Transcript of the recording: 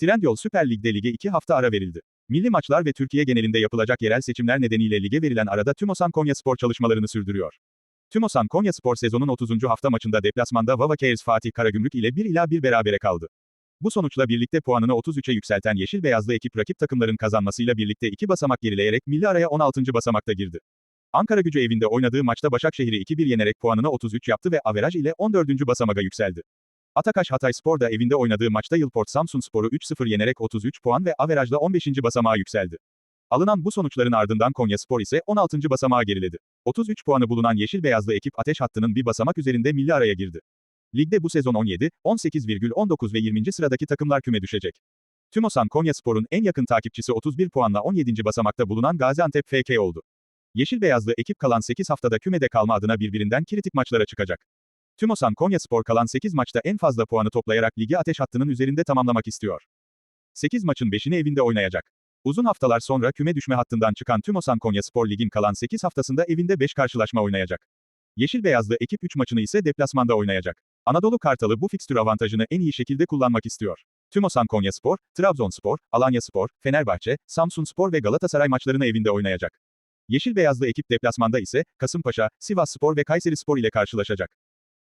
Trendyol Süper Lig'de lige 2 hafta ara verildi. Milli maçlar ve Türkiye genelinde yapılacak yerel seçimler nedeniyle lige verilen arada Tümosan Konyaspor çalışmalarını sürdürüyor. Tümosan Konyaspor sezonun 30. hafta maçında deplasmanda Vava Cares Fatih Karagümrük ile 1 ila 1 berabere kaldı. Bu sonuçla birlikte puanını 33'e yükselten Yeşil Beyazlı ekip rakip takımların kazanmasıyla birlikte 2 basamak gerileyerek milli araya 16. basamakta girdi. Ankara gücü evinde oynadığı maçta Başakşehir'i 2-1 yenerek puanını 33 yaptı ve averaj ile 14. basamaga yükseldi. Atakaş Hatay Spor da evinde oynadığı maçta Yılport Samsun Spor'u 3-0 yenerek 33 puan ve averajla 15. basamağa yükseldi. Alınan bu sonuçların ardından Konya Spor ise 16. basamağa geriledi. 33 puanı bulunan Yeşil Beyazlı ekip ateş hattının bir basamak üzerinde milli araya girdi. Ligde bu sezon 17, 18,19 ve 20. sıradaki takımlar küme düşecek. Tümosan Konyaspor'un en yakın takipçisi 31 puanla 17. basamakta bulunan Gaziantep FK oldu. Yeşil Beyazlı ekip kalan 8 haftada kümede kalma adına birbirinden kritik maçlara çıkacak. Tümosan Konyaspor kalan 8 maçta en fazla puanı toplayarak ligi ateş hattının üzerinde tamamlamak istiyor. 8 maçın 5'ini evinde oynayacak. Uzun haftalar sonra küme düşme hattından çıkan Tümosan Konyaspor ligin kalan 8 haftasında evinde 5 karşılaşma oynayacak. Yeşil Beyazlı ekip 3 maçını ise deplasmanda oynayacak. Anadolu Kartalı bu fikstür avantajını en iyi şekilde kullanmak istiyor. Tümosan Konyaspor, Trabzonspor, Alanyaspor, Fenerbahçe, Samsunspor ve Galatasaray maçlarını evinde oynayacak. Yeşil Beyazlı ekip deplasmanda ise Kasımpaşa, Sivasspor ve Kayserispor ile karşılaşacak.